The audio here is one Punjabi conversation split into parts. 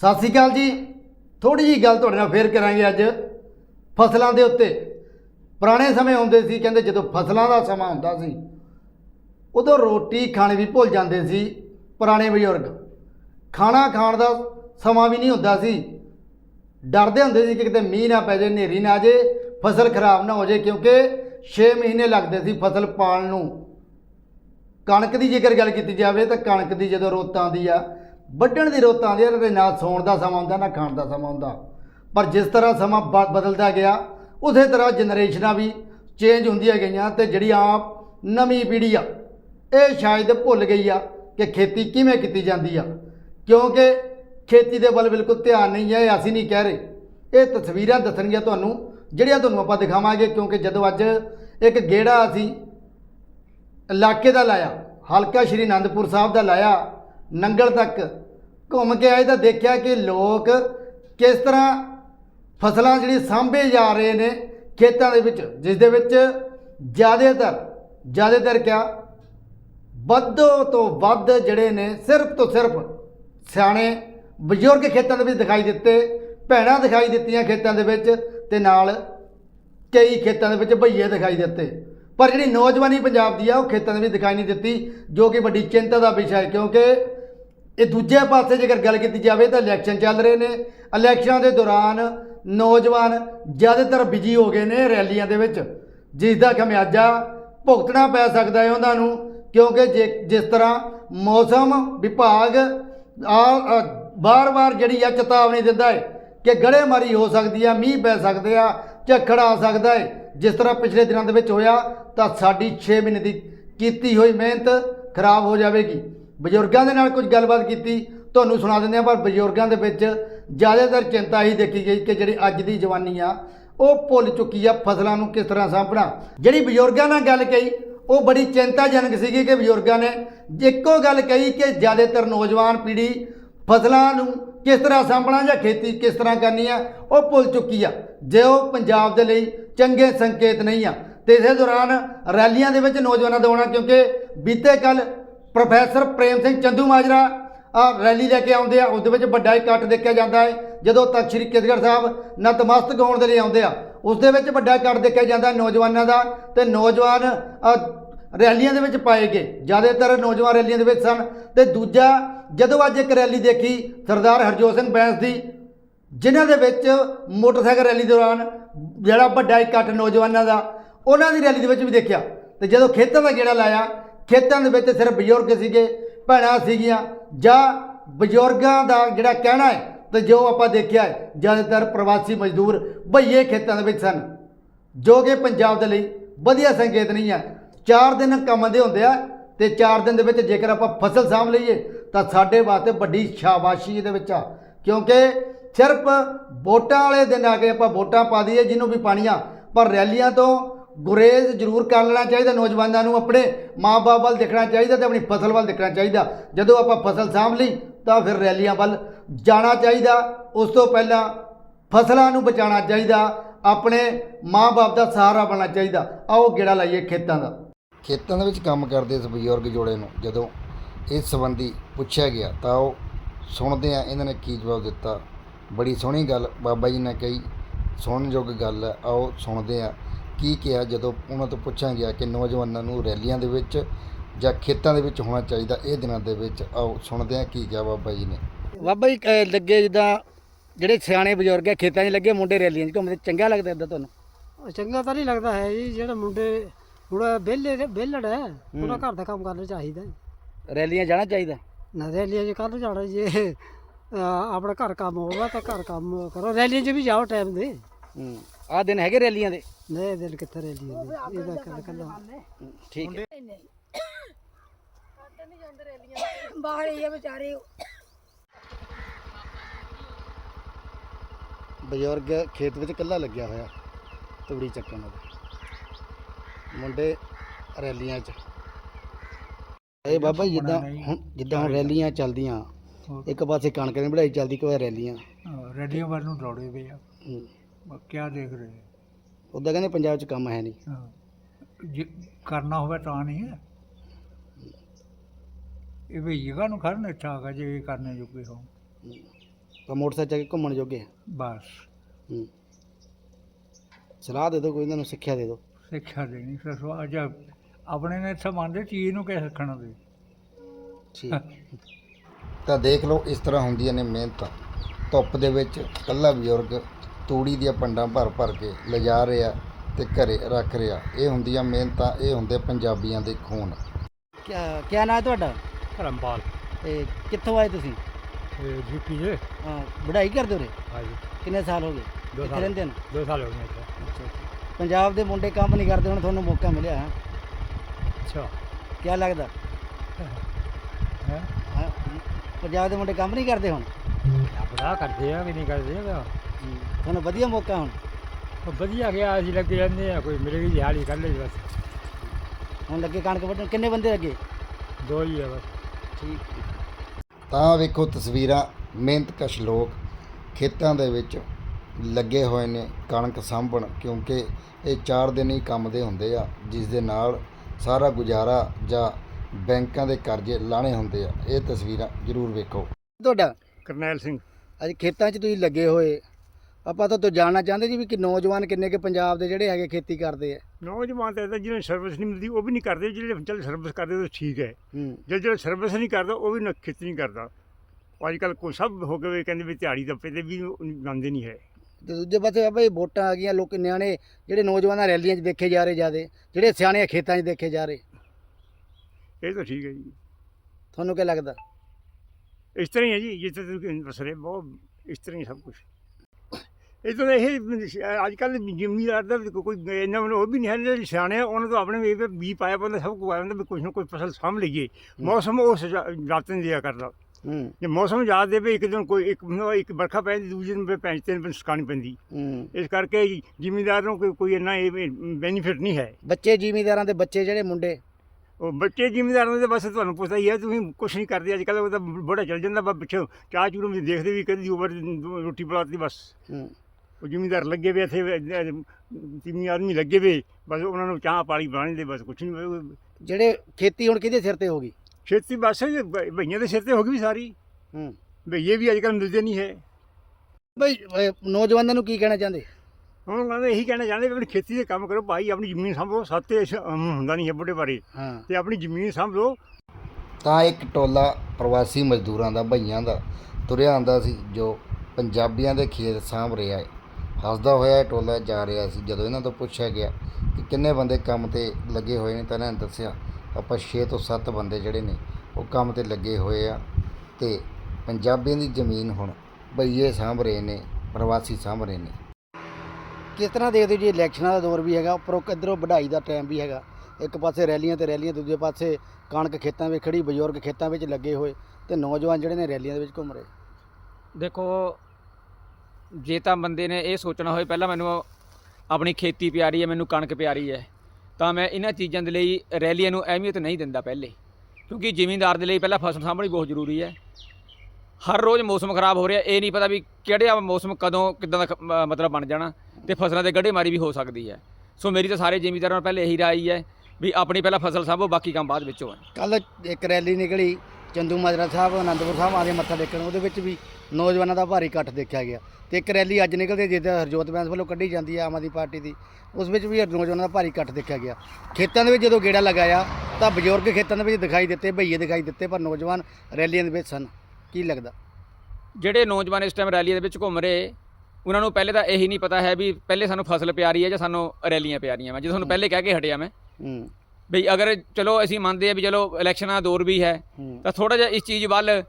ਸਤਿ ਸ਼੍ਰੀ ਅਕਾਲ ਜੀ। ਥੋੜੀ ਜੀ ਗੱਲ ਤੁਹਾਡੇ ਨਾਲ ਫੇਰ ਕਰਾਂਗੇ ਅੱਜ। ਫਸਲਾਂ ਦੇ ਉੱਤੇ। ਪੁਰਾਣੇ ਸਮੇਂ ਹੁੰਦੇ ਸੀ, ਕਹਿੰਦੇ ਜਦੋਂ ਫਸਲਾਂ ਦਾ ਸਮਾਂ ਹੁੰਦਾ ਸੀ, ਉਦੋਂ ਰੋਟੀ ਖਾਣੀ ਵੀ ਭੁੱਲ ਜਾਂਦੇ ਸੀ ਪੁਰਾਣੇ ਬਜ਼ੁਰਗ। ਖਾਣਾ ਖਾਣ ਦਾ ਸਮਾਂ ਵੀ ਨਹੀਂ ਹੁੰਦਾ ਸੀ। ਡਰਦੇ ਹੁੰਦੇ ਸੀ ਕਿ ਕਿਤੇ ਮੀਂਹ ਨਾ ਪੈ ਜਾਏ, ਹਨੇਰੀ ਨਾ ਆ ਜਾਏ, ਫਸਲ ਖਰਾਬ ਨਾ ਹੋ ਜਾਏ, ਕਿਉਂਕਿ 6 ਮਹੀਨੇ ਲੱਗਦੇ ਸੀ ਫਸਲ ਪਾਲਣ ਨੂੰ। ਕਣਕ ਦੀ ਜੇਕਰ ਗੱਲ ਕੀਤੀ ਜਾਵੇ ਤਾਂ ਕਣਕ ਦੀ ਜਦੋਂ ਰੁੱਤ ਆਉਂਦੀ ਆ ਵੱਢਣ ਦੀ ਰੁੱਤ ਆਉਂਦੀ ਹੈ ਤੇ ਨਾ ਸੌਣ ਦਾ ਸਮਾਂ ਹੁੰਦਾ, ਨਾ ਖਾਣ ਦਾ ਸਮਾਂ ਹੁੰਦਾ। ਪਰ ਜਿਸ ਤਰ੍ਹਾਂ ਸਮਾਂ ਬ- ਬਦਲਦਾ ਗਿਆ, ਉਸੇ ਤਰ੍ਹਾਂ ਜਨਰੇਸ਼ਨਾਂ ਵੀ ਚੇਂਜ ਹੁੰਦੀਆਂ ਗਈਆਂ ਤੇ ਜਿਹੜੀ ਆਪ ਨਵੀਂ ਪੀੜ੍ਹੀ ਆ, ਇਹ ਸ਼ਾਇਦ ਭੁੱਲ ਗਈ ਆ ਕਿ ਖੇਤੀ ਕਿਵੇਂ ਕੀਤੀ ਜਾਂਦੀ ਆ। ਕਿਉਂਕਿ ਖੇਤੀ ਦੇ ਵੱਲ ਬਿਲਕੁਲ ਧਿਆਨ ਨਹੀਂ ਹੈ ਅਸੀਂ ਨਹੀਂ ਕਹਿ ਰਹੇ। ਇਹ ਤਸਵੀਰਾਂ ਦੱਸਣਗੀਆਂ ਤੁਹਾਨੂੰ, ਜਿਹੜੀਆਂ ਤੁਹਾਨੂੰ ਆਪਾਂ ਦਿਖਾਵਾਂਗੇ, ਕਿਉਂਕਿ ਜਦੋਂ ਅੱਜ ਇੱਕ ਗੇੜਾ ਅਸੀਂ ਇਲਾਕੇ ਦਾ ਲਾਇਆ, ਹਲਕਾ ਸ਼੍ਰੀ ਅਨੰਦਪੁਰ ਸਾਹਿਬ ਦਾ ਲਾਇਆ ਨੰਗਲ ਤੱਕ। ਘੁੰਮ ਕੇ ਆਏ ਤਾਂ ਦੇਖਿਆ ਕਿ ਲੋਕ ਕਿਸ ਤਰ੍ਹਾਂ ਫਸਲਾਂ ਜਿਹੜੀ ਸਾਂਭੇ ਜਾ ਰਹੇ ਨੇ ਖੇਤਾਂ ਦੇ ਵਿੱਚ, ਜਿਸ ਦੇ ਵਿੱਚ ਜ਼ਿਆਦਾਤਰ ਜ਼ਿਆਦਾਤਰ ਕਿਆ? ਵੱਧੋ ਤੋਂ ਵੱਧ ਜਿਹੜੇ ਨੇ ਸਿਰਫ ਤੋਂ ਸਿਰਫ ਸਿਆਣੇ, ਬਜ਼ੁਰਗ ਖੇਤਾਂ ਦੇ ਵਿੱਚ ਦਿਖਾਈ ਦਿੱਤੇ, ਭੈਣਾਂ ਦਿਖਾਈ ਦਿੱਤੀਆਂ ਖੇਤਾਂ ਦੇ ਵਿੱਚ ਤੇ ਨਾਲ ਕਈ ਖੇਤਾਂ ਦੇ ਵਿੱਚ ਭਈਏ ਦਿਖਾਈ ਦਿੱਤੇ। ਪਰ ਜਿਹੜੀ ਨੌਜਵਾਨੀ ਪੰਜਾਬ ਦੀ ਆ, ਉਹ ਖੇਤਾਂ ਦੇ ਵਿੱਚ ਦਿਖਾਈ ਨਹੀਂ ਦਿੱਤੀ, ਜੋ ਕਿ ਵੱਡੀ ਚਿੰਤਾ ਦਾ ਵਿਸ਼ਾ ਹੈ, ਕਿਉਂਕਿ ਇਹ ਦੂਜੇ ਪਾਸੇ ਜੇਕਰ ਗੱਲ ਕੀਤੀ ਜਾਵੇ ਤਾਂ ਇਲੈਕਸ਼ਨ ਚੱਲ ਰਹੇ ਨੇ। ਇਲੈਕਸ਼ਨਾਂ ਦੇ ਦੌਰਾਨ ਨੌਜਵਾਨ ਜ਼ਿਆਦਾਤਰ ਬਿਜ਼ੀ ਹੋ ਗਏ ਨੇ ਰੈਲੀਆਂ ਦੇ ਵਿੱਚ ਜਿਸ ਦਾ ਖਮਿਆਜਾ ਭੁਗਤਣਾ ਪੈ ਸਕਦਾ ਹੈ ਉਹਨਾਂ ਨੂੰ, ਕਿਉਂਕਿ ਜੇ ਜਿਸ ਤਰ੍ਹਾਂ ਮੌਸਮ ਵਿਭਾਗ ਆ ਬਾਰ-ਬਾਰ ਜਿਹੜੀ ਆ ਚੇਤਾਵਨੀ ਦਿੰਦਾ ਹੈ ਕਿ ਗੜੇਮਾਰੀ ਹੋ ਸਕਦੀ ਆ, ਮੀਂਹ ਪੈ ਸਕਦੇ ਆ, ਝੱਖੜ ਆ ਸਕਦਾ ਹੈ। ਜਿਸ ਤਰ੍ਹਾਂ ਪਿਛਲੇ ਦਿਨਾਂ ਦੇ ਵਿੱਚ ਹੋਇਆ ਤਾਂ ਸਾਡੀ 6 ਮਹੀਨੇ ਦੀ ਕੀਤੀ ਹੋਈ ਮਿਹਨਤ ਖਰਾਬ ਹੋ ਜਾਵੇਗੀ। ਬਜ਼ੁਰਗਾਂ ਦੇ ਨਾਲ ਕੁਝ ਗੱਲਬਾਤ ਕੀਤੀ, ਤੁਹਾਨੂੰ ਸੁਣਾ ਦਿੰਦੇ ਆ ਪਰ ਬਜ਼ੁਰਗਾਂ ਦੇ ਵਿੱਚ ਜ਼ਿਆਦਾਤਰ ਚਿੰਤਾ ਹੀ ਦੇਖੀ ਗਈ ਕਿ ਜਿਹੜੀ ਅੱਜ ਦੀ ਜਵਾਨੀ ਆ, ਉਹ ਭੁੱਲ ਚੁੱਕੀ ਆ ਫਸਲਾਂ ਨੂੰ ਕਿਸ ਤਰ੍ਹਾਂ ਸਾਂਭਣਾ। ਜਿਹੜੀ ਬਜ਼ੁਰਗਾਂ ਨਾਲ ਗੱਲ ਕਹੀ, ਉਹ ਬੜੀ ਚਿੰਤਾਜਨਕ ਸੀਗੀ ਕਿ ਬਜ਼ੁਰਗਾਂ ਨੇ ਇੱਕੋ ਗੱਲ ਕਹੀ ਕਿ ਜ਼ਿਆਦਾਤਰ ਨੌਜਵਾਨ ਪੀੜ੍ਹੀ ਫਸਲਾਂ ਨੂੰ ਕਿਸ ਤਰ੍ਹਾਂ ਸਾਂਭਣਾ ਜਾਂ ਖੇਤੀ ਕਿਸ ਤਰ੍ਹਾਂ ਕਰਨੀ ਆ, ਉਹ ਭੁੱਲ ਚੁੱਕੀ ਆ। ਜੇ ਉਹ ਪੰਜਾਬ ਦੇ ਲਈ ਚੰਗੇ ਸੰਕੇਤ ਨਹੀਂ ਆ, ਤੇ ਇਸੇ ਦੌਰਾਨ ਰੈਲੀਆਂ ਦੇ ਵਿੱਚ ਨੌਜਵਾਨਾਂ ਦਾ ਆਉਣਾ, ਕਿਉਂਕਿ ਬੀਤੇ ਕੱਲ ਪ੍ਰੋਫੈਸਰ ਪ੍ਰੇਮ ਸਿੰਘ ਚੰਦੂ ਮਾਜਰਾ ਆ ਰੈਲੀ ਲੈ ਕੇ ਆਉਂਦੇ ਆ ਉਸ ਦੇ ਵਿੱਚ ਵੱਡਾ ਇਕੱਠ ਦੇਖਿਆ ਜਾਂਦਾ ਹੈ, ਜਦੋਂ ਤੱਕ ਸ੍ਰੀ ਕੇਸਗੜ੍ਹ ਸਾਹਿਬ ਨਤਮਸਤਕ ਹੋਣ ਦੇ ਲਈ ਆਉਂਦੇ ਆ ਉਸ ਦੇ ਵਿੱਚ ਵੱਡਾ ਇਕੱਠ ਦੇਖਿਆ ਜਾਂਦਾ ਨੌਜਵਾਨਾਂ ਦਾ ਤੇ ਨੌਜਵਾਨ ਰੈਲੀਆਂ ਦੇ ਵਿੱਚ ਪਾਏ ਗਏ, ਜ਼ਿਆਦਾਤਰ ਨੌਜਵਾਨ ਰੈਲੀਆਂ ਦੇ ਵਿੱਚ ਸਨ ਤੇ ਦੂਜਾ, ਜਦੋਂ ਅੱਜ ਇੱਕ ਰੈਲੀ ਦੇਖੀ ਸਰਦਾਰ ਹਰਜੋਤ ਸਿੰਘ ਬੈਂਸ ਦੀ, ਜਿਨ੍ਹਾਂ ਦੇ ਵਿੱਚ ਮੋਟਰਸਾਈਕਲ ਰੈਲੀ ਦੌਰਾਨ ਜਿਹੜਾ ਵੱਡਾ ਇਕੱਠ ਨੌਜਵਾਨਾਂ ਦਾ, ਉਹਨਾਂ ਦੀ ਰੈਲੀ ਦੇ ਵਿੱਚ ਵੀ ਦੇਖਿਆ ਤੇ ਜਦੋਂ ਖੇਤਾਂ ਦਾ ਗੇੜਾ ਲਾਇਆ ਖੇਤਾਂ ਦੇ ਵਿੱਚ ਸਿਰਫ ਬਜ਼ੁਰਗ ਸੀਗੇ, ਭੈਣਾਂ ਸੀਗੀਆਂ। ਜਾਂ ਬਜ਼ੁਰਗਾਂ ਦਾ ਜਿਹੜਾ ਕਹਿਣਾ ਹੈ ਤੇ ਜੋ ਆਪਾਂ ਦੇਖਿਆ ਹੈ, ਜ਼ਿਆਦਾਤਰ ਪ੍ਰਵਾਸੀ ਮਜ਼ਦੂਰ ਭਈਏ ਖੇਤਾਂ ਦੇ ਵਿੱਚ ਸਨ। ਜੋ ਕਿ ਪੰਜਾਬ ਦੇ ਲਈ ਵਧੀਆ ਸੰਕੇਤ ਨਹੀਂ ਹੈ। ਚਾਰ ਦਿਨ ਕੰਮ ਦੇ ਹੁੰਦੇ ਆ ਤੇ ਚਾਰ ਦਿਨ ਦੇ ਵਿੱਚ ਜੇਕਰ ਆਪਾਂ ਫਸਲ ਸਾਂਭ ਲਈਏ, ਤਾਂ ਸਾਡੇ ਵਾਸਤੇ ਵੱਡੀ ਸ਼ਾਬਾਸ਼ੀ ਇਹਦੇ ਵਿੱਚ ਆ। ਕਿਉਂਕਿ ਸਿਰਫ ਵੋਟਾਂ ਵਾਲੇ ਦਿਨ ਆ ਕੇ ਆਪਾਂ ਵੋਟਾਂ ਪਾ ਦਈਏ, ਜਿਹਨੂੰ ਵੀ ਪਾਣੀਆਂ, ਪਰ ਰੈਲੀਆਂ ਤੋਂ ਗੁਰੇਜ਼ ਜ਼ਰੂਰ ਕਰ ਲੈਣਾ ਚਾਹੀਦਾ, ਨੌਜਵਾਨਾਂ ਨੂੰ ਆਪਣੇ ਮਾਂ-ਬਾਪ ਵੱਲ ਦੇਖਣਾ ਚਾਹੀਦਾ ਤੇ ਆਪਣੀ ਫਸਲ ਵੱਲ ਦੇਖਣਾ ਚਾਹੀਦਾ। ਜਦੋਂ ਆਪਾਂ ਫਸਲ ਸਾਂਭ ਲਈ, ਤਾਂ ਫਿਰ ਰੈਲੀਆਂ ਵੱਲ ਜਾਣਾ ਚਾਹੀਦਾ। ਉਸ ਤੋਂ ਪਹਿਲਾਂ ਫਸਲਾਂ ਨੂੰ ਬਚਾਉਣਾ ਚਾਹੀਦਾ। ਆਪਣੇ ਮਾਂ-ਬਾਪ ਦਾ ਸਹਾਰਾ ਬਣਨਾ ਚਾਹੀਦਾ। ਆਓ ਗੇੜਾ ਲਾਈਏ ਖੇਤਾਂ ਦਾ। ਖੇਤਾਂ ਦੇ ਵਿੱਚ ਕੰਮ ਕਰਦੇ ਇਸ ਬਜ਼ੁਰਗ ਜੋੜੇ ਨੂੰ, ਜਦੋਂ ਇਸ ਸੰਬੰਧੀ ਪੁੱਛਿਆ ਗਿਆ, ਤਾਂ ਉਹ ਸੁਣਦੇ ਆ, ਇਹਨਾਂ ਨੇ ਕੀ ਜਵਾਬ ਦਿੱਤਾ? ਬੜੀ ਸੋਹਣੀ ਗੱਲ ਬਾਬਾ ਜੀ ਨੇ ਕਹੀ। ਸੁਣਨਯੋਗ ਗੱਲ ਹੈ ਆਓ ਸੁਣਦੇ ਆ। ਕੀ ਕਿਹਾ? ਜਦੋਂ ਉਹਨਾਂ ਤੋਂ ਪੁੱਛਿਆ ਗਿਆ ਕਿ ਨੌਜਵਾਨਾਂ ਨੂੰ ਰੈਲੀਆਂ ਦੇ ਵਿੱਚ ਜਾਂ ਖੇਤਾਂ ਦੇ ਵਿੱਚ ਹੋਣਾ ਚਾਹੀਦਾ ਇਹ ਦਿਨਾਂ ਦੇ ਵਿੱਚ ਆਓ ਸੁਣਦੇ ਆ ਕੀ ਕਿਹਾ ਬਾਬਾ ਜੀ ਨੇ। ਬਾਬਾ ਜੀ ਅਹ ਲੱਗੇ ਜਿੱਦਾਂ ਜਿਹੜੇ ਸਿਆਣੇ ਬਜ਼ੁਰਗ ਆ ਖੇਤਾਂ 'ਚ ਲੱਗੇ ਮੁੰਡੇ ਰੈਲੀਆਂ 'ਚ ਘੁੰਮਦੇ ਚੰਗਾ ਲੱਗਦਾ ਇਦਾਂ ਤੁਹਾਨੂੰ? ਉਹ ਚੰਗਾ ਤਾਂ ਨਹੀਂ ਲੱਗਦਾ ਹੈ ਜੀ ਜਿਹੜੇ ਮੁੰਡੇ ਹੁਣ ਵਿਹਲੇ ਵਿਹਲੜ ਹੈ ਉਹਨਾਂ ਘਰ ਦਾ ਕੰਮ ਕਰਨਾ ਚਾਹੀਦਾ ਰੈਲੀਆਂ ਜਾਣਾ ਚਾਹੀਦਾ? ਨਾ ਰੈਲੀਆਂ 'ਚ ਕੱਲ ਜਾਣਾ ਜੇ ਅਹ, ਆਪਣਾ ਘਰ ਕੰਮ ਹੋਗਾ ਤਾਂ ਘਰ ਕੰਮ ਕਰੋ ਰੈਲੀਆਂ 'ਚ ਵੀ ਜਾਓ ਟਾਈਮ ਦੇ। ਹੂੰ। ਆਹ ਦਿਨ ਹੈਗੇ ਰੈਲੀਆਂ ਦੇ? ਨਹੀਂ ਦਿਨ ਕਿੱਥੇ ਰੈਲੀਆਂ ਦੇ ਇਹਦਾ ਕੱਲ ਕੱਲਾ। ਠੀਕ ਹੈ। ਬਾਹਰ ਹੀ ਆ ਵਿਚਾਰੇ। ਬਜ਼ੁਰਗ ਖੇਤ ਵਿੱਚ ਇਕੱਲਾ ਲੱਗਿਆ ਹੋਇਆ ਤੂੜੀ ਚੱਕਣ ਦਾ ਮੁੰਡੇ ਰੈਲੀਆਂ 'ਚ। ਇਹ ਬਾਬਾ ਜੀ ਜਿੱਦਾਂ ਹੁਣ ਜਿੱਦਾਂ ਹੁਣ ਰੈਲੀਆਂ ਚੱਲਦੀਆਂ ਇੱਕ ਪਾਸੇ ਕਣਕ ਦੀ ਵਢਾਈ ਚੱਲਦੀ ਇੱਕ ਪਾਸੇ ਰੈਲੀਆਂ। ਰੈਡੀਓ ਵੱਲ ਨੂੰ ਦੌੜੇ ਪਏ ਆ। ਕਿਆ ਦੇਖ ਰਹੇ ਉੱਦਾਂ ਕਹਿੰਦੇ ਪੰਜਾਬ 'ਚ ਕੰਮ ਹੈ ਨਹੀਂ। ਹਾਂ। ਜੇ ਕਰਨਾ ਹੋਵੇ ਤਾਂ ਨਹੀਂ ਹੈ। ਇਹ ਵੀ ਜਗ੍ਹਾ ਨੂੰ ਖੜਨ ਇੱਛਾ ਹੈਗਾ ਜੇ ਇਹ ਕਰਨੇ ਜੋਗੇ ਹੋ ਤਾਂ ਮੋਟਰਸਾਈਕਲ ਚੱਕ ਕੇ ਘੁੰਮਣ ਜੋਗੇ ਆ। ਬਸ। ਹੂੰ। ਸਲਾਹ ਦੇ ਦਿਓ ਕੋਈ ਇਹਨਾਂ ਨੂੰ ਸਿੱਖਿਆ ਦੇ ਦਿਓ। ਸਿੱਖਿਆ ਦੇਣੀ ਸਸਵਾ ਅੱਜ ਆਪਣੇ ਨੇ ਸਮਾਂਦੇ ਚੀਜ਼ ਨੂੰ ਕਿਸ ਰੱਖਣਾ ਦੇ। ਠੀਕ। ਤਾਂ ਦੇਖ ਲਓ ਇਸ ਤਰ੍ਹਾਂ ਹੁੰਦੀਆਂ ਨੇ ਮਿਹਨਤਾਂ। ਧੁੱਪ ਦੇ ਵਿੱਚ ਕੱਲਾ ਬਜ਼ੁਰਗ ਤੂੜੀ ਦੀਆਂ ਪੰਡਾਂ ਭਰ ਭਰ ਕੇ ਲਿਜਾ ਰਿਹਾ ਤੇ ਘਰੇ ਰੱਖ ਰਿਹਾ। ਇਹ ਹੁੰਦੀਆਂ ਮਿਹਨਤਾਂ ਇਹ ਹੁੰਦੇ ਪੰਜਾਬੀਆਂ ਦੇ ਖੂਨ। ਕਿਆ ਕਿਆ ਹੈ ਤੁਹਾਡਾ? ਧਰਮਪਾਲ। ਤੇ ਕਿੱਥੋਂ ਆਏ ਤੁਸੀਂ? ਇਹ ਜੀਪੀ ਜੇ। ਹਾਂ ਵਢਾਈ ਕਰਦੇ ਹੋ ਰੇ ਹਾਂਜੀ। ਕਿੰਨੇ ਸਾਲ ਹੋ ਗਏ? ਦੋ ਇੱਥੇ ਸਾਲ। ਰਹਿੰਦੇ ਨੇ? ਦੋ ਸਾਲ ਹੋ ਗਏ ਇੱਥੇ। ਅੱਛਾ ਅੱਛਾ। ਪੰਜਾਬ ਦੇ ਮੁੰਡੇ ਕੰਮ ਨਹੀਂ ਕਰਦੇ ਹੁਣ ਤੁਹਾਨੂੰ ਮੌਕਾ ਮਿਲਿਆ ਹੈ? ਅੱਛਾ। ਕਿਆ ਲੱਗਦਾ? ਹੈ? ਹਾਂ ਪੰਜਾਬ ਦੇ ਮੁੰਡੇ ਕੰਮ ਨਹੀਂ ਕਰਦੇ ਹੁਣ? ਆਪਣਾ ਕਰਦੇ ਆ ਵੀ ਨਹੀਂ ਕਰਦੇ। ਆ ਤੁਹਾਨੂੰ ਵਧੀਆ ਮੌਕਾ ਹੁਣ? ਵਧੀਆ ਗਿਆ ਅਸੀਂ ਲੱਗੇ ਜਾਂਦੇ ਆ ਕੋਈ ਮੇਰੇ ਵੀ ਦਿਹਾੜੀ ਕਰ ਲਈ ਬਸ। ਹੁਣ ਲੱਗੇ ਕਣਕ ਵੱਢਣ ਕਿੰਨੇ ਬੰਦੇ ਲੱਗੇ? ਦੋ ਹੀ ਆ ਬਸ। ਠੀਕ। ਤਾਂ ਵੇਖੋ ਤਸਵੀਰਾਂ ਮਿਹਨਤਕਸ਼ ਲੋਕ ਖੇਤਾਂ ਦੇ ਵਿੱਚ ਲੱਗੇ ਹੋਏ ਨੇ ਕਣਕ ਸਾਂਭਣ ਕਿਉਂਕਿ ਇਹ 4 ਦਿਨ ਹੀ ਕੰਮ ਦੇ ਹੁੰਦੇ ਆ ਜਿਸ ਦੇ ਨਾਲ ਸਾਰਾ ਗੁਜ਼ਾਰਾ ਜਾਂ ਬੈਂਕਾਂ ਦੇ ਕਰਜ਼ੇ ਲਾਣੇ ਹੁੰਦੇ ਆ। ਇਹ ਤਸਵੀਰਾਂ ਜ਼ਰੂਰ ਵੇਖੋ। ਤੁਹਾਡਾ? ਕਰਨੈਲ ਸਿੰਘ। ਅੱਜ ਖੇਤਾਂ 'ਚ ਤੁਸੀਂ ਲੱਗੇ ਹੋਏ ਆਪਾਂ ਤਾਂ ਤੋਂ ਜਾਣਨਾ ਚਾਹੁੰਦੇ ਜੀ ਵੀ ਕਿ ਨੌਜਵਾਨ ਕਿੰਨੇ ਕਿ ਪੰਜਾਬ ਦੇ ਜਿਹੜੇ ਹੈਗੇ ਖੇਤੀ ਕਰਦੇ ਆ। ਨੌਜਵਾਨ ਤਾਂ ਇਹਦਾ ਜਿਹਨੇ ਸਰਵਿਸ ਨਹੀਂ ਮਿਲਦੀ ਉਹ ਵੀ ਨਹੀਂ ਕਰਦੇ ਜਿਹੜੇ ਚੱਲ ਸਰਵਿਸ ਕਰਦੇ ਉਹ ਠੀਕ ਹੈ। ਜੇ ਜਿਹੜਾ ਸਰਵਿਸ ਨਹੀਂ ਕਰਦਾ ਉਹ ਵੀ ਨਾ ਖੇਤੀ ਨਹੀਂ ਕਰਦਾ। ਅੱਜ ਕੱਲ ਕੋਈ ਸਭ ਹੋ ਗਏ ਕਹਿੰਦੇ ਵੀ ਦਿਹਾੜੀ ਦਾ ਪਹਿਲੇ ਵੀ ਲਾਉਂਦੇ ਨਹੀਂ ਹੈ। ਤੇ ਦੂਜੇ ਪਾਸੇ ਆਪਾਂ ਇਹ ਵੋਟਾਂ ਆ ਗਈਆਂ ਲੋਕ ਨਿਆਣੇ ਜਿਹੜੇ ਨੌਜਵਾਨਾਂ ਰੈਲੀਆਂ 'ਚ ਦੇਖੇ ਜਾ ਰਹੇ ਜਿਆਦੇ ਜਿਹੜੇ ਸਿਆਣੇ ਖੇਤਾਂ 'ਚ ਦੇਖੇ ਜਾ ਰਹੇ। ਇਹ ਤਾਂ ਠੀਕ ਹੈ ਜੀ। ਤੁਹਾਨੂੰ ਕੀ ਲੱਗਦਾ? ਇਸ ਤਰ੍ਹਾਂ ਹੀ ਹੈ ਜੀ ਤਰ੍ਹਾਂ ਤੁਸੀਂ ਦੱਸ ਰਹੇ ਬਹੁਤ ਇਸ ਤਰ੍ਹਾਂ ਹੀ ਸਭ ਕੁਝ ਇਹ ਤਾਂ ਇਹ ਅੱਜ ਕੱਲ ਜ਼ਿਮੀਦਾਰ ਦਾ ਵੀ ਕੋਈ ਇਹਨਾਂ ਨੂੰ ਉਹ ਵੀ ਨਹੀਂ ਹੈ ਸਿਆਣੇ ਉਹਨਾਂ ਤੋਂ ਆਪਣੇ ਵੀ ਬੀ ਪਾਇਆ ਬੰਦਾ ਸਭ ਕੁਝ ਹੁੰਦਾ ਵੀ ਕੁਝ ਨਾ ਕੋਈ ਫਸਲ ਸਾਂਭ ਲਈਏ। ਮੌਸਮ ਉਸ ਜਾਤ ਨਹੀਂ ਦਿਆ ਕਰਦਾ। ਹੂੰ। ਜੇ ਮੌਸਮ ਯਾਦ ਦੇਵੇ ਇੱਕ ਦਿਨ ਕੋਈ ਇੱਕ ਇੱਕ ਵਰਖਾ ਪੈਂਦੀ ਦੂਜੇ ਦਿਨ ਪੰਜ ਤਿੰਨ ਦਿਨ ਸੁਕਾਣੀ ਪੈਂਦੀ। ਹੂੰ। ਇਸ ਕਰਕੇ ਜ਼ਿਮੀਂਦਾਰ ਨੂੰ ਕੋਈ ਕੋਈ ਇੰਨਾ ਇਹ ਬੈਨੀਫਿਟ ਨਹੀਂ ਹੈ। ਬੱਚੇ ਜ਼ਿਮੀਂਦਾਰਾਂ ਦੇ ਬੱਚੇ ਜਿਹੜੇ ਮੁੰਡੇ? ਉਹ ਬੱਚੇ ਜ਼ਿਮੀਂਦਾਰਾਂ ਦੇ ਬਸ ਤੁਹਾਨੂੰ ਪਤਾ ਹੀ ਹੈ ਤੁਸੀਂ ਕੁਝ ਨਹੀਂ ਕਰਦੇ ਅੱਜ ਕੱਲ੍ਹ ਉਹ ਤਾਂ ਬੜਾ ਚੱਲ ਜਾਂਦਾ ਬਸ ਪਿੱਛੋਂ ਚਾਹ ਚੂਰੂ ਵੀ ਦੇਖਦੇ ਵੀ ਕਦੀ ਉਮਰ ਰੋਟੀ ਪਲਾਤੀ ਬਸ। ਹੂੰ। ਉਹ ਜ਼ਿਮੀਂਦਾਰ ਲੱਗੇ ਵੇ ਇੱਥੇ ਤਿੰਨੀ ਆਦਮੀ ਲੱਗੇ ਵੇ ਬਸ ਉਹਨਾਂ ਨੂੰ ਚਾਹ ਪਾਣੀ ਬਣਾਉਣ ਦੇ ਬਸ ਕੁਝ ਨਹੀਂ ਜਿਹੜੇ ਖੇਤੀ ਹੁਣ ਕਿਹਦੇ ਸਿਰ ਤੇ ਹੋਗੀ ਖੇਤੀ ਬਸ ਭਈਆਂ ਦੇ ਸਿਰ ਤੇ ਹੋ ਗਈ ਵੀ ਸਾਰੀ। ਹੂੰ। ਭਈਏ ਵੀ ਅੱਜ ਕੱਲ੍ਹ ਮਿਲਦੇ ਨਹੀਂ ਹੈ। ਬਈ ਨੌਜਵਾਨਾਂ ਨੂੰ ਕੀ ਕਹਿਣਾ ਚਾਹੁੰਦੇ? ਹੁਣ ਕਹਿੰਦੇ ਇਹੀ ਕਹਿਣਾ ਚਾਹੁੰਦੇ ਵੀ ਖੇਤੀ ਦੇ ਕੰਮ ਕਰੋ ਭਾਈ ਆਪਣੀ ਜ਼ਮੀਨ ਸੰਭੋ ਸਾਤੇ ਹੁੰਦਾ ਨਹੀਂ ਹੈ ਬੁੱਢੇ ਬਾਰੇ। ਹਾਂ। ਤੇ ਆਪਣੀ ਜ਼ਮੀਨ ਸੰਭ ਲਓ ਤਾਂ ਇੱਕ ਟੋਲਾ ਪ੍ਰਵਾਸੀ ਮਜ਼ਦੂਰਾਂ ਦਾ ਭਈਆਂ ਦਾ ਤੁਰਿਆ ਆਂਦਾ ਸੀ ਜੋ ਪੰਜਾਬੀਆਂ ਦੇ ਖੇਤ ਸਾਂਭ ਰਿਹਾ ਹੈ। ਹੱਸਦਾ ਹੋਇਆ ਟੋਲਾ ਜਾ ਰਿਹਾ ਸੀ। ਜਦੋਂ ਇਹਨਾਂ ਤੋਂ ਪੁੱਛਿਆ ਗਿਆ ਕਿ ਕਿੰਨੇ ਬੰਦੇ ਕੰਮ ਤੇ ਲੱਗੇ ਹੋਏ ਨੇ ਤਾਂ ਇਹਨਾਂ ਨੇ ਦੱਸਿਆ ਆਪਾਂ 6 ਤੋਂ 7 ਬੰਦੇ ਜਿਹੜੇ ਨੇ ਉਹ ਕੰਮ ਤੇ ਲੱਗੇ ਹੋਏ ਆ ਤੇ ਪੰਜਾਬੀਆਂ ਦੀ ਜ਼ਮੀਨ ਹੁਣ ਭਈਏ ਸਾਂਭ ਰਹੇ ਨੇ ਪ੍ਰਵਾਸੀ ਸਾਂਭ ਰਹੇ ਨੇ। ਕਿਸ ਤਰ੍ਹਾਂ ਦੇਖਦੇ ਹੋ ਜੀ ਇਲੈਕਸ਼ਨਾਂ ਦਾ ਦੌਰ ਵੀ ਹੈਗਾ ਉੱਪਰੋਂ ਇੱਧਰੋਂ ਵਢਾਈ ਦਾ ਟਾਈਮ ਵੀ ਹੈਗਾ? ਇੱਕ ਪਾਸੇ ਰੈਲੀਆਂ ਤੇ ਰੈਲੀਆਂ ਦੂਜੇ ਪਾਸੇ ਕਣਕ ਖੇਤਾਂ ਵਿੱਚ ਖੜੀ ਬਜ਼ੁਰਗ ਖੇਤਾਂ ਵਿੱਚ ਲੱਗੇ ਹੋਏ ਤੇ ਨੌਜਵਾਨ ਜਿਹੜੇ ਨੇ ਰੈਲੀਆਂ ਦੇ ਵਿੱਚ ਘੁੰਮ ਰਹੇ। ਦੇਖੋ ਜੇ ਤਾਂ ਬੰਦੇ ਨੇ ਇਹ ਸੋਚਣਾ ਹੋਵੇ ਪਹਿਲਾਂ ਮੈਨੂੰ ਆਪਣੀ ਖੇਤੀ ਪਿਆਰੀ ਹੈ, ਮੈਨੂੰ ਕਣਕ ਪਿਆਰੀ ਹੈ, ਤਾਂ ਮੈਂ ਇਹਨਾਂ ਚੀਜ਼ਾਂ ਦੇ ਲਈ ਰੈਲੀਆਂ ਨੂੰ ਅਹਿਮੀਅਤ ਨਹੀਂ ਦਿੰਦਾ ਪਹਿਲੇ। ਕਿਉਂਕਿ ਜ਼ਿਮੀਂਦਾਰ ਦੇ ਲਈ ਪਹਿਲਾਂ ਫਸਲ ਸਾਂਭਣੀ ਬਹੁਤ ਜ਼ਰੂਰੀ ਹੈ। ਹਰ ਰੋਜ਼ ਮੌਸਮ ਖਰਾਬ ਹੋ ਰਿਹਾ, ਇਹ ਨਹੀਂ ਪਤਾ ਵੀ ਕਿਹੜੇ ਆ ਮੌਸਮ ਕਦੋਂ ਕਿੱਦਾਂ ਦਾ ਮਤਲਬ ਬਣ ਜਾਣਾ ਤੇ ਫਸਲਾਂ ਦੇ ਗੜੇਮਾਰੀ ਵੀ ਹੋ ਸਕਦੀ ਹੈ। ਸੋ ਮੇਰੀ ਤਾਂ ਸਾਰੇ ਜ਼ਿਮੀਂਦਾਰਾਂ ਨੂੰ ਪਹਿਲੇ ਇਹੀ ਰਾਏ ਹੈ ਵੀ ਆਪਣੀ ਪਹਿਲਾਂ ਫਸਲ ਸਾਂਭੋ, ਬਾਕੀ ਕੰਮ ਬਾਅਦ ਵਿੱਚੋਂ ਹੋਣ ਕੱਲ ਇੱਕ ਰੈਲੀ ਨਿਕਲੀ, ਚੰਦੂ ਮਾਜਰਾ ਸਾਹਿਬ, ਅਨੰਦਪੁਰ ਸਾਹਿਬ, ਆਦੇ ਮੱਥਾ ਟੇਕਣ, ਉਹਦੇ ਵਿੱਚ ਵੀ ਨੌਜਵਾਨਾਂ ਦਾ ਭਾਰੀ ਇਕੱਠ ਦੇਖਿਆ ਗਿਆ। ਤੇ ਇੱਕ ਰੈਲੀ ਅੱਜ ਨਿਕਲਦੀ ਜਿੱਦਾਂ ਹਰਜੋਤ ਬੈਂਸ ਵੱਲੋਂ ਕੱਢੀ ਜਾਂਦੀ ਹੈ ਆਮ ਆਦਮੀ ਪਾਰਟੀ ਦੀ ਉਸ ਵਿੱਚ ਵੀ ਨੌਜਵਾਨਾਂ ਦਾ ਭਾਰੀ ਇਕੱਠ ਦੇਖਿਆ ਗਿਆ। ਖੇਤਾਂ ਦੇ ਵਿੱਚ ਜਦੋਂ ਗੇੜਾ ਲਗਾਇਆ ਤਾਂ ਬਜ਼ੁਰਗ ਖੇਤਾਂ ਦੇ ਵਿੱਚ ਦਿਖਾਈ ਦਿੱਤੇ ਭਈਏ ਦਿਖਾਈ ਦਿੱਤੇ ਪਰ ਨੌਜਵਾਨ ਰੈਲੀਆਂ ਦੇ ਵਿੱਚ ਸਨ। ਕੀ ਲੱਗਦਾ? ਜਿਹੜੇ ਨੌਜਵਾਨ ਇਸ ਟਾਈਮ ਰੈਲੀਆਂ ਦੇ ਵਿੱਚ ਘੁੰਮ ਰਹੇ ਉਹਨਾਂ ਨੂੰ ਪਹਿਲੇ ਤਾਂ ਇਹੀ ਨਹੀਂ ਪਤਾ ਹੈ ਵੀ ਪਹਿਲੇ ਸਾਨੂੰ ਫਸਲ ਪਿਆਰੀ ਹੈ ਜਾਂ ਸਾਨੂੰ ਰੈਲੀਆਂ ਪਿਆਰੀਆਂ ਮੈਂ ਜੇ ਤੁਹਾਨੂੰ ਪਹਿਲੇ ਕਹਿ ਕੇ ਹਟਿਆ ਮੈਂ ਵੀ ਅਗਰ ਚਲੋ ਅਸੀਂ ਮੰਨਦੇ ਆ ਵੀ ਚਲੋ ਇਲੈਕਸ਼ਨਾਂ ਦਾ ਦੌਰ ਵੀ ਹੈ ਹੂੰ। ਤਾਂ ਥੋੜਾ ਜਿਹਾ ਇਸ ਚੀਜ਼ ਵੱਲ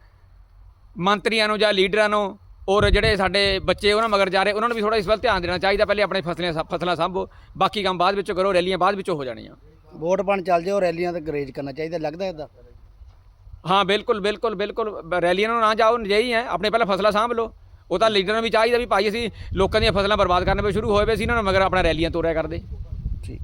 ਮੰਤਰੀਆਂ ਨੂੰ ਜਾਂ ਲੀਡਰਾਂ ਨੂੰ ਔਰ ਜਿਹੜੇ ਸਾਡੇ ਬੱਚੇ ਉਹਨਾਂ ਮਗਰ ਜਾ ਰਹੇ ਉਹਨਾਂ ਨੂੰ ਵੀ ਥੋੜਾ ਇਸ ਵੱਲ ਧਿਆਨ ਦੇਣਾ ਚਾਹੀਦਾ ਪਹਿਲੇ ਆਪਣੇ ਫਸਲਾਂ ਫਸਲਾਂ ਸਾਂਭੋ ਬਾਕੀ ਕੰਮ ਬਾਅਦ ਵਿੱਚ ਕਰੋ ਰੈਲੀਆਂ ਬਾਅਦ ਵਿੱਚੋਂ ਹੋ ਜਾਣੀਆਂ। ਵੋਟ ਬਣ ਚੱਲ ਜਾਓ ਰੈਲੀਆਂ ਤੇ ਗਰੇਜ ਕਰਨਾ ਚਾਹੀਦਾ ਲੱਗਦਾ ਇਦਾਂ ਹਾਂ ਬਿਲਕੁਲ ਬਿਲਕੁਲ ਬਿਲਕੁਲ ਰੈਲੀਆਂ ਨੂੰ ਨਾ ਜਾਓ ਨਜਾਈ ਹੈ ਆਪਣੇ ਪਹਿਲਾਂ ਫਸਲਾਂ ਸਾਂਭ ਲਓ। ਉਹ ਤਾਂ ਲੀਡਰਾਂ ਨੂੰ ਵੀ ਚਾਹੀਦਾ ਵੀ ਭਾਈ ਅਸੀਂ ਲੋਕਾਂ ਦੀਆਂ ਫਸਲਾਂ ਬਰਬਾਦ ਕਰਨ ਵੇ ਸ਼ੁਰੂ ਹੋਏ ਵੇ ਸੀ ਇਹਨਾਂ ਨੂੰ ਮਗਰ ਆਪਣਾ ਰੈਲੀਆਂ ਤੋਰਿਆ ਕਰਦੇ। ਠੀਕ।